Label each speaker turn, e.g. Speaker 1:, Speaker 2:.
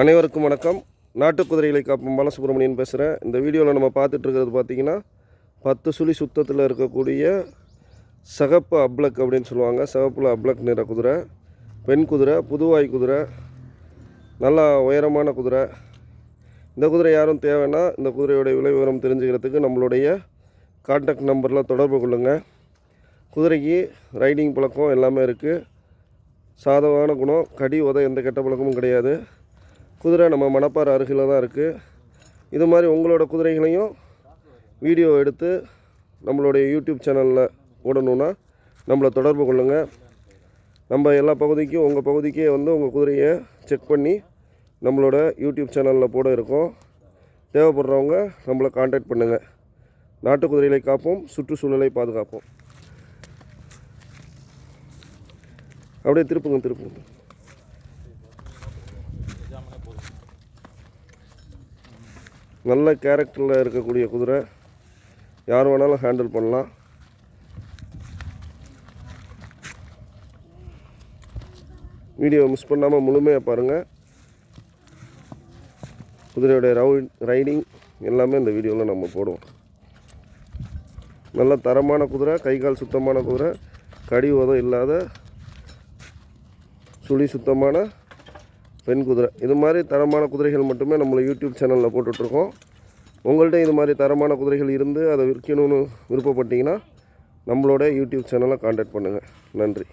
Speaker 1: அனைவருக்கும் வணக்கம். நாட்டு குதிரைகளை காப்போம். பாலசுப்ரமணியன் பேசுகிறேன் இந்த வீடியோவில் நம்ம பார்த்துட்டு இருக்கிறது பத்து சுழி சுத்தத்தில் இருக்கக்கூடிய சகப்பு அப்ளக் அப்படின்னு சொல்லுவாங்க. சகப்பில் அப்ளக் நிற குதிரை பெண் குதிரை புதுவாய் குதிரை நல்லா உயரமான குதிரை. இந்த குதிரை யாரும் தேவைன்னா இந்த குதிரையோடைய விலை விவரம் தெரிஞ்சுக்கிறதுக்கு நம்மளுடைய கான்டாக்ட் நம்பரில் தொடர்பு கொள்ளுங்கள் குதிரைக்கு ரைடிங் பழக்கம் எல்லாமே இருக்குது சாதகமான குணம் கடி உத எந்த கெட்ட பழக்கமும் கிடையாது. குதிரை நம்ம மணப்பாறை அருகில் தான் இருக்குது இது மாதிரி உங்களோட குதிரைகளையும் வீடியோ எடுத்து நம்மளுடைய யூடியூப் சேனலில் ஓடணுன்னா நம்மளை தொடர்பு கொள்ளுங்கள் நம்ம எல்லா பகுதிக்கும் உங்கள் பகுதிக்கே வந்து உங்கள் குதிரையை செக் பண்ணி நம்மளோட யூடியூப் சேனலில் போட இருக்கோம். தேவைப்படுறவங்க நம்மளை காண்டாக்ட் பண்ணுங்கள் நாட்டு குதிரைகளை காப்போம் சுற்றுச்சூழலை பாதுகாப்போம். அப்படியே திருப்புங்க திருப்புங்க. நல்ல கேரக்டரில் இருக்கக்கூடிய குதிரை. யார் வேணாலும் ஹேண்டில் பண்ணலாம். வீடியோ மிஸ் பண்ணாமல் முழுமையாக பாருங்கள் குதிரையோடைய ரவு ரைடிங் எல்லாமே இந்த வீடியோவில் நம்ம போடுவோம். நல்ல தரமான குதிரை கை கால் சுத்தமான குதிரை கடி உதம் இல்லாத சுழி சுத்தமான பெண் குதிரை. இது மாதிரி தரமான குதிரைகள் மட்டுமே நம்மளை யூடியூப் சேனலில் போட்டுட்ருக்கோம். உங்கள்கிட்ட இது மாதிரி தரமான குதிரைகள் இருந்து அதை விற்கணும்னு விருப்பப்பட்டீங்கன்னா நம்மளோட யூடியூப் சேனலை காண்டாக்ட் பண்ணுங்கள் நன்றி.